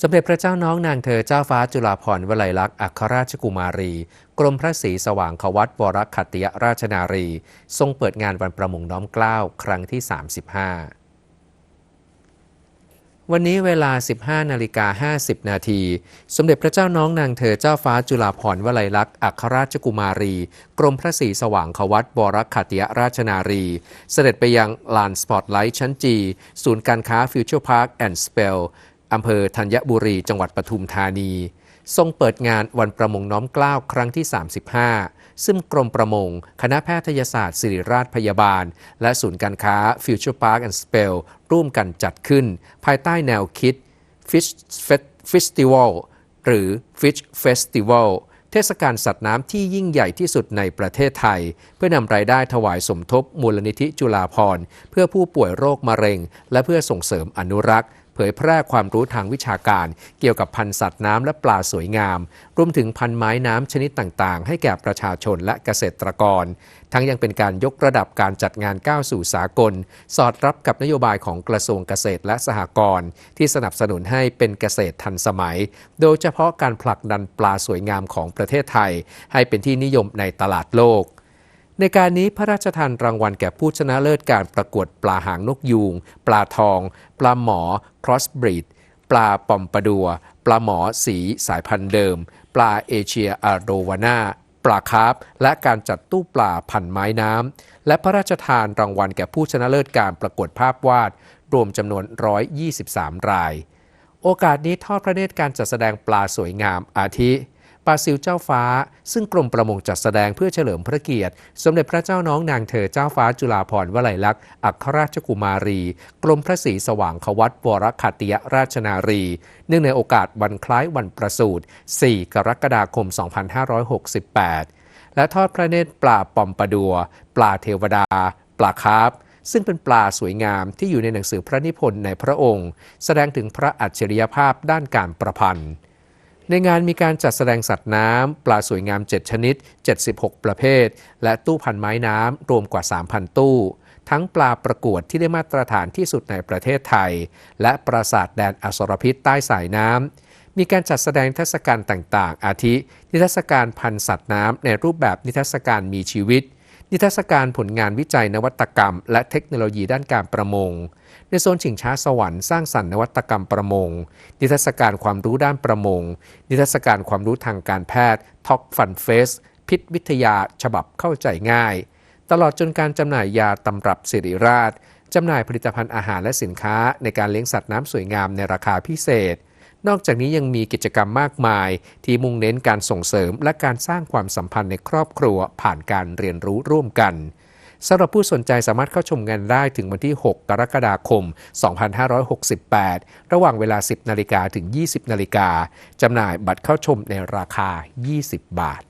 สมเด็จพระเจ้าน้องนางเธอเจ้าฟ้าจุฬาภรณ์วลัยลักษณ์อัครราชกุมารี กรมพระศรีสว่างควัตวรขัติยราชนารี ทรงเปิดงานวันประมงน้อมเกล้าครั้งที่ 35 วันนี้เวลา 15นาฬิกา50 นาที สมเด็จพระเจ้าน้องนางเธอเจ้าฟ้าจุฬาภรณ์วลัยลักษณ์อัครราชกุมารี กรมพระศรีสว่างควัตวรขัตติยราชนารี เสด็จไปยังลานสปอตไลท์ชั้นจีศูนย์การค้าฟิวเจอร์พาร์คแอนด์สเปล อำเภอธัญบุรีจังหวัดปทุมธานี ทรงเปิดงานวันประมงน้อมเกล้าครั้งที่ 35 ซึ่งกรมประมง คณะแพทยศาสตร์ศิริราชพยาบาล และศูนย์การค้า Future Park and Spell ร่วมกันจัดขึ้น ภายใต้แนวคิด Fish Festival หรือ Fish Festival เทศกาลสัตว์น้ำที่ยิ่งใหญ่ที่สุดในประเทศไทย เพื่อนำรายได้ถวายสมทบมูลนิธิจุฬาภรณ์ เพื่อผู้ป่วยโรคมะเร็ง และเพื่อส่งเสริมอนุรักษ์ เผยแพร่ความรู้ทางวิชาการ เกี่ยวกับพันธุ์สัตว์น้ำและปลาสวยงาม รวมถึงพันธุ์ไม้น้ำชนิดต่างๆ ให้แก่ประชาชนและเกษตรกร ทั้งยังเป็นการยกระดับการจัดงานก้าวสู่สากล สอดรับกับนโยบายของกระทรวงเกษตรและสหกรณ์ที่สนับสนุนให้เป็นเกษตรทันสมัย โดยเฉพาะการผลักดันปลาสวยงามของประเทศไทย ให้เป็นที่นิยมในตลาดโลก ในการนี้พระราชทานรางวัลแก่ผู้ชนะเลิศการประกวดปลาหางนกยูง ปลาทอง ปลาหมอ crossbreed ปลาปอมปะดัว ปลาหมอสีสายพันธุ์เดิม ปลาเอเชียอาโรวานาปลาคาร์ฟและการจัดตู้ปลาพันไม้น้ำ และพระราชทานรางวัลแก่ผู้ชนะเลิศการประกวดภาพวาด รวมจำนวน 123 ราย โอกาสนี้ทอดพระเนตรการจัดแสดงปลาสวยงามอาทิ ปลาซิวเจ้าฟ้า ซึ่งกรมประมงจัดแสดงเพื่อเฉลิมพระเกียรติ สมเด็จพระเจ้าน้องนางเธอเจ้าฟ้าจุฬาภรณ์วลัยลักษณ์อัครราชกุมารี กรมพระศรีสว่างควัตวรขัตติยราชนารี เนื่องในโอกาสวันคล้ายวันประสูติ 4 กรกฎาคม 2568 และทอดพระเนตรปลาปอมปะดัว ปลาเทวดา ปลาคาร์ฟซึ่งเป็นปลาสวยงามที่อยู่ในหนังสือพระนิพนธ์ในพระองค์ แสดงถึงพระอัจฉริยภาพด้านการประพันธ์ ในงานมีการจัดแสดงสัตว์น้ำ ปลาสวยงาม 7 ชนิด 76 ประเภท และตู้พันไม้น้ำ รวมกว่า 3,000 ตู้ ทั้งปลาประกวดที่ได้มาตรฐานที่สุดในประเทศไทย และปราสาทแดนอสรพิษใต้สายน้ำ มีการจัดแสดงเทศกาลต่างๆ อาทิ นิทรรศการพันสัตว์น้ำในรูปแบบนิทรรศการมีชีวิต นิทรรศการผลงานวิจัยนวัตกรรม และเทคโนโลยีด้านการประมง ในโซนชิงช้าสวรรค์สร้างสรรค์นวัตกรรมประมง นิทรรศการความรู้ด้านประมง นิทรรศการความรู้ทางการแพทย์ท็อกฟันเฟสพิษวิทยาฉบับเข้าใจง่าย ตลอดจนการจำหน่ายยาตำรับสิริราชจำหน่ายผลิตภัณฑ์อาหารและสินค้าในการเลี้ยงสัตว์น้ำสวยงามในราคาพิเศษ นอกจากนี้ยังมีกิจกรรมมากมาย ที่มุ่งเน้นการส่งเสริมและการสร้างความสัมพันธ์ในครอบครัวผ่านการเรียนรู้ร่วมกันสำหรับผู้สนใจสามารถเข้าชมงานได้ถึงวันที่ 6 กรกฎาคม 2568 ระหว่างเวลา 10 นาฬิกาถึง 20 นาฬิกาจำหน่ายบัตรเข้าชมในราคา 20 บาท